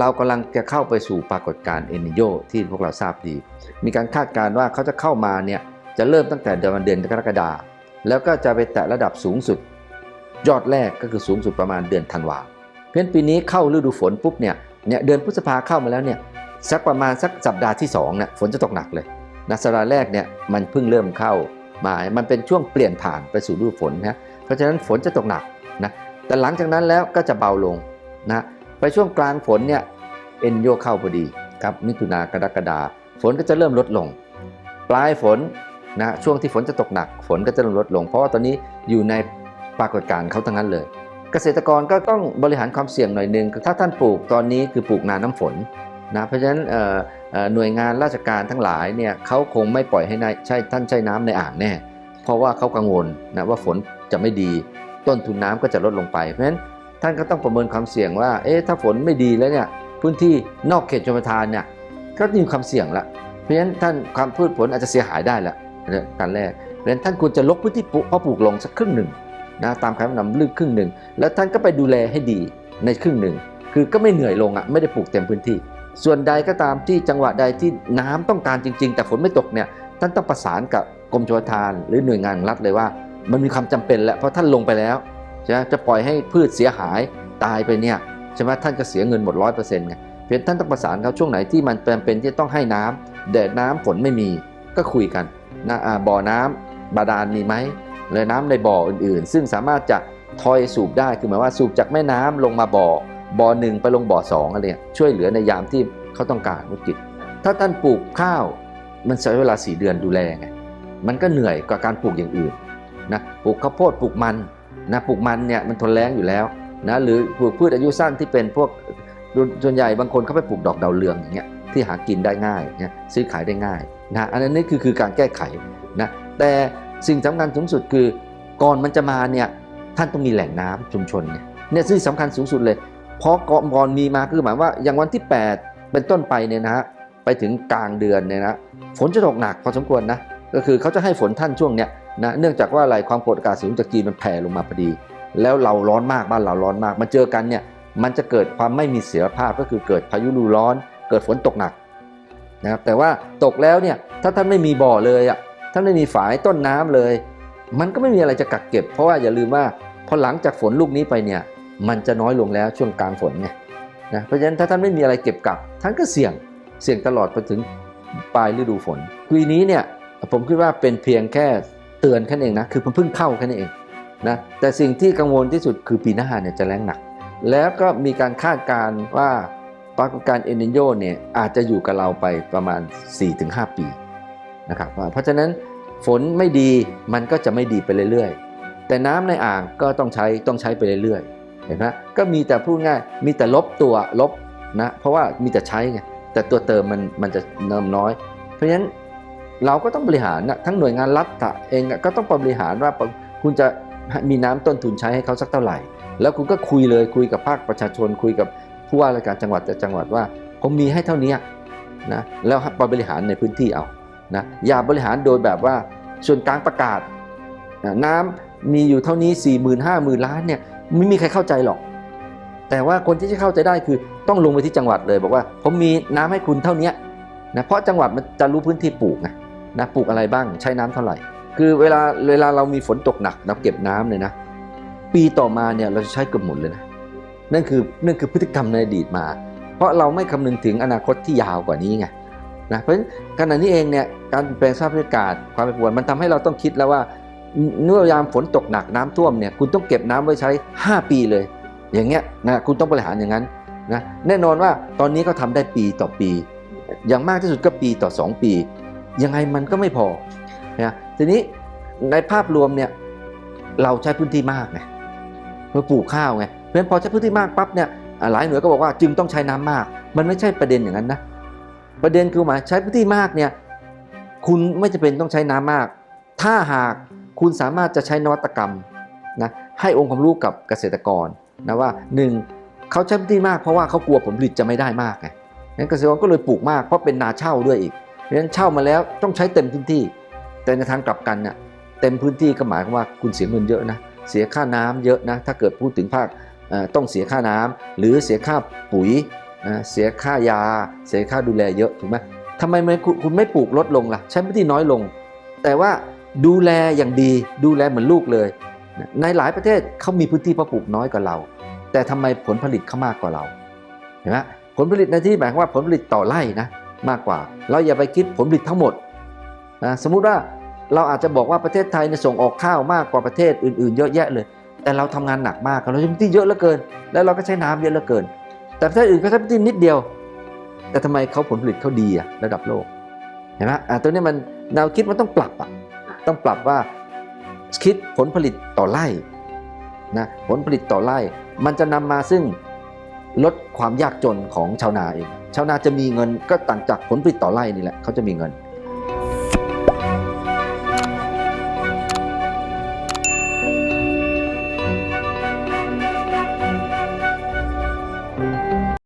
เรากำลังจะเข้าไปสู่ปรากฏการณ์เอนิโยที่พวกเราทราบดี มีการคาดการณ์ว่าเขาจะเข้ามาเนี่ยจะเริ่มตั้งแต่เดือนเดือนกรกฎาคมแล้วก็จะไปแตะระดับสูงสุด ยอดแรกก็คือสูงสุดประมาณเดือนธันวาเพราะฉะนั้นปีนี้เข้าฤดูฝนปุ๊บเนี่ยเนี่ยเดือนพฤษภาเข้ามาแล้วเนี่ยสักประมาณสักสัปดาห์ที่2เนี่ยฝนจะตกหนักเลยนะสัปดาห์แรกเนี่ยมันเพิ่งเริ่มเข้ามามันเป็นช่วงเปลี่ยนผ่านไปสู่ฤดูฝนนะเพราะฉะนั้นฝนจะตกหนักนะแต่หลังจากนั้นแล้วก็จะเบาลงนะ ไปช่วงกลางฝนเนี่ยเอ็นโยเข้าพอดีครับมิถุนากรกฎาฝนก็จะเริ่มลดลง ปลายฝนนะช่วงที่ฝนจะตกหนัก ฝนก็จะเริ่มลดลง เพราะว่าตอนนี้อยู่ในปรากฏการณ์เขาทั้งนั้นเลย เกษตรกรก็ต้องบริหารความเสี่ยงหน่อยหนึงถ้าท่านปลูกตอนนี้คือปลูกนาน้ำฝนนะเพราะฉะนั้นหน่วยงานราชการทั้งหลายเนี่ยเขาคงไม่ปล่อยให้นายใช้ท่านใช้น้ำในอ่างแน่ เพราะว่าเขากังวลนะว่าฝนจะไม่ดีต้นทุนน้ำก็จะลดลงไป เพราะฉะนั้น ท่านก็ต้องประเมินความเสี่ยงว่า เอ๊ะถ้าฝนไม่ดีแล้วเนี่ยพื้นที่นอกเขตชลประทานเนี่ยก็มีความเสี่ยงละเพราะฉะนั้นท่านความพืชผลอาจจะเสียหายได้ละนะการแรกเพราะฉะนั้นท่านควรจะลดพื้นที่ปลูกเพาะปลูกลงสักครึ่งหนึ่งนะตามคำแนะนำลึกครึ่งหนึ่งแล้วท่านก็ไปดูแลให้ดีในครึ่งหนึ่งคือก็ไม่เหนื่อยลงอะไม่ได้ปลูกเต็มพื้นที่ ส่วนใดก็ตามที่จังหวะใดที่น้ำต้องการจริง ๆ แต่ฝนไม่ตกเนี่ยท่านต้องประสานกับกรมชลประทาน หรือหน่วยงานรัฐเลยว่า มันมีความจำเป็นแล้วเพราะท่านลงไปแล้ว ช่จะปล่อยให้พืชเสียหายตายไปเนี่ยใช่ไหมท่านก็เสียเงินหมดร้อยเปอร์เซ็นต์ไงเพียงท่านต้องประสานเขาช่วงไหนที่มันจำเป็นที่ต้องให้น้ำแดดน้ำฝนไม่มีก็คุยกันนะบ่อน้ำบาดาลมีไหมหรือน้ำในบ่ออื่นๆ ซึ่งสามารถจะทอยสูบได้คือหมายว่าสูบจากแม่น้ำลงมาบ่อบ่อหนึ่งไปลงบ่อสองอะไรเนี่ยช่วยเหลือในยามที่เขาต้องการวิกฤตถ้าท่านปลูกข้าวมันใช้เวลาสี่เดือนดูแลไงมันก็เหนื่อยกว่าการปลูกอย่างอื่นนะปลูกข้าวโพดปลูกมัน นะปลูกมันเนี่ยมันทนแรงอยู่แล้วนะหรือปลูกพืชอายุสั้นที่เป็นพวกส่วนใหญ่บางคนเขาไปปลูกดอกดาวเรืองอย่างเงี้ยที่หากินได้ง่ายเนี่ยซื้อขายได้ง่ายนะอันนั้นนี่คือคือการแก้ไขนะแต่สิ่งสำคัญสูงสุดคือก่อนมันจะมาเนี่ยท่านต้องมีแหล่งน้ำชุมชนเนี่ยเนี่ยซึ่งสำคัญสูงสุดเลยเพราะก่อนก่อนมีมาคือหมายว่าอย่างวันที่ 8 เป็นต้นไปเนี่ยนะฮะไปถึงกลางเดือนเนี่ยนะฝนจะตกหนักพอสมควรนะ ก็คือเขาจะให้ฝนท่านช่วงเนี้ยนะเนื่องจากว่าอะไรความกดอากาศสูงจากจีนมันแผ่ลงมาพอดี แล้วเราร้อนมากบ้านเราร้อนมากมาเจอกันเนี่ยมันจะเกิดความไม่มีเสถียรภาพก็คือเกิดพายุฤดูร้อน เกิดฝนตกหนักนะครับแต่ว่าตกแล้วเนี่ยถ้าท่านไม่มีบ่อเลยอะท่านไม่มีฝายต้นน้ำเลย มันก็ไม่มีอะไรจะกักเก็บ เพราะว่าอย่าลืมว่าพอหลังจากฝนลูกนี้ไปเนี่ยมันจะน้อยลงแล้วช่วงกลางฝนไงนะเพราะฉะนั้นถ้าท่านไม่มีอะไรเก็บกักท่านก็เสี่ยงเสี่ยงตลอดไปถึงปลายฤดูฝนปีนี้เนี่ย ผมคิดว่าเป็นเพียงแค่เตือนแค่นั้นเองนะคือมันเพิ่งเข้าแค่นั้นเองนะแต่สิ่งที่กังวลที่สุดคือปีหน้าเนี่ยจะแรงหนัก แล้วก็มีการคาดการณ์ว่าปรากฏการณ์เอนิโยเนี่ยอาจจะอยู่กับเราไปประมาณ 4-5 ปีนะครับเพราะฉะนั้นฝนไม่ดีมันก็จะไม่ดีไปเรื่อยๆ แต่น้ำในอ่างก็ต้องใช้ต้องใช้ไปเรื่อยๆเห็นไหมก็มีแต่พูดง่ายมีแต่ลบตัวลบนะเพราะว่ามีแต่ใช้ไงแต่ตัวเติมมันมันจะเนิมน้อย เพราะฉะนั้น เราก็ต้องบริหารนะทั้งหน่วยงานรัฐเองก็ต้องบริหารว่าคุณจะมีน้ำต้นทุนใช้ให้เขาสักเท่าไหร่ แล้วคุณก็คุยเลยคุยกับภาคประชาชน คุยกับผู้ว่าราชการจังหวัดแต่จังหวัดว่า ผมมีให้เท่านี้นะแล้วบริหารในพื้นที่เอานะอย่าบริหารโดยแบบว่าส่วนกลางประกาศนะน้ำมีอยู่เท่านี้4 0 0 0 0 5 0 0 0 0ล้านเนี่ยไม่มีใครเข้าใจหรอก แต่ว่าคนที่จะเข้าใจได้คือต้องลงไปที่จังหวัดเลยบอกว่า ผมมีน้ำให้คุณเท่านี้นะเพราะจังหวัดมันจะรู้พื้นที่ปลูกไง นะปลูกอะไรบ้างใช้น้ำเท่าไหร่ คือเวลาเวลาเรามีฝนตกหนักเราเก็บน้ำเลยนะ ปีต่อมาเนี่ยเราจะใช้เกือบหมดเลยนะนั่นคือนั่นคือพฤติกรรมในอดีตมา เพราะเราไม่คำนึงถึงอนาคตที่ยาวกว่านี้ไงนะเพราะฉะนั้นขณะนี้เองเนี่ยการเปลี่ยนแปลงสภาพอากาศความแปรปวนมันทำให้เราต้องคิดแล้วว่าเมื่อยามฝนตกหนักน้ำท่วมเนี่ยคุณต้องเก็บน้ำไว้ใช้ 5 ปีเลย อย่างเงี้ยนะคุณต้องบริหารอย่างนั้นนะแน่นอนว่าตอนนี้ก็ทำได้ปีต่อปี อย่างมากที่สุดก็ปีต่อ 2 ปี ยังไงมันก็ไม่พอนะทีนี้ในภาพรวมเนี่ยเราใช้พื้นที่มากไงเพื่อปลูกข้าวไงเพราะฉะนั้นพอใช้พื้นที่มากปั๊บเนี่ยหลายหน่วยก็บอกว่าจึงต้องใช้น้ำมาก มันไม่ใช่ประเด็นอย่างนั้นนะประเด็นคือหมายใช้พื้นที่มากเนี่ยคุณไม่จำเป็นต้องใช้น้ำมาก ถ้าหากคุณสามารถจะใช้นวัตกรรมนะให้องค์ความรู้กับเกษตรกรนะว่าหนึ่งเขาใช้พื้นที่มากเพราะว่าเขากลัวผลผลิตจะไม่ได้มากไงงั้นเกษตรกรก็เลยปลูกมากเพราะเป็นนาเช่าด้วยอีก เพราะฉะนั้นเช่ามาแล้วต้องใช้เต็มพื้นที่ แต่ในทางกลับกันเนี่ยเต็มพื้นที่ก็หมายความว่าคุณเสียเงินเยอะนะเสียค่าน้ำเยอะนะถ้าเกิดพูดถึงภาคต้องเสียค่าน้ำหรือเสียค่าปุ๋ยนะเสียค่ายา เสียค่าดูแลเยอะถูกไหมทำไมไม่คุณไม่ปลูกลดลงล่ะ ใช้พื้นที่น้อยลง แต่ว่าดูแลอย่างดีดูแลเหมือนลูกเลย ในหลายประเทศเขามีพื้นที่เพาะปลูกน้อยกว่าเรา แต่ทำไมผลผลิตเขามากกว่าเราเห็นไหมผลผลิตในที่หมายความว่าผลผลิตต่อไร่นะ มากกว่า เราอย่าไปคิดผลผลิตทั้งหมดนะสมมุติว่าเราอาจจะบอกว่าประเทศไทยเนี่ยส่งออกข้าวมากกว่าประเทศอื่นๆ เยอะแยะเลย แต่เราทำงานหนักมากเราใช้พื้นที่เยอะเหลือเกิน แล้วเราก็ใช้น้ำเยอะเหลือเกิน แต่ประเทศอื่นก็ใช้พื้นที่นิดเดียว แต่ทำไมเขาผลผลิตเขาดีอะระดับโลกเห็นไหมอะตัวนี้มันแนวคิดมันต้องปรับอะต้องปรับว่าคิดผลผลิตต่อไร่นะผลผลิตต่อไร่ มันจะนำมาซึ่งลดความยากจนของชาวนาเอง ชาวนาจะมีเงินก็ต่างจากผลผลิตต่อไร่นี่แหละเขาจะมีเงิน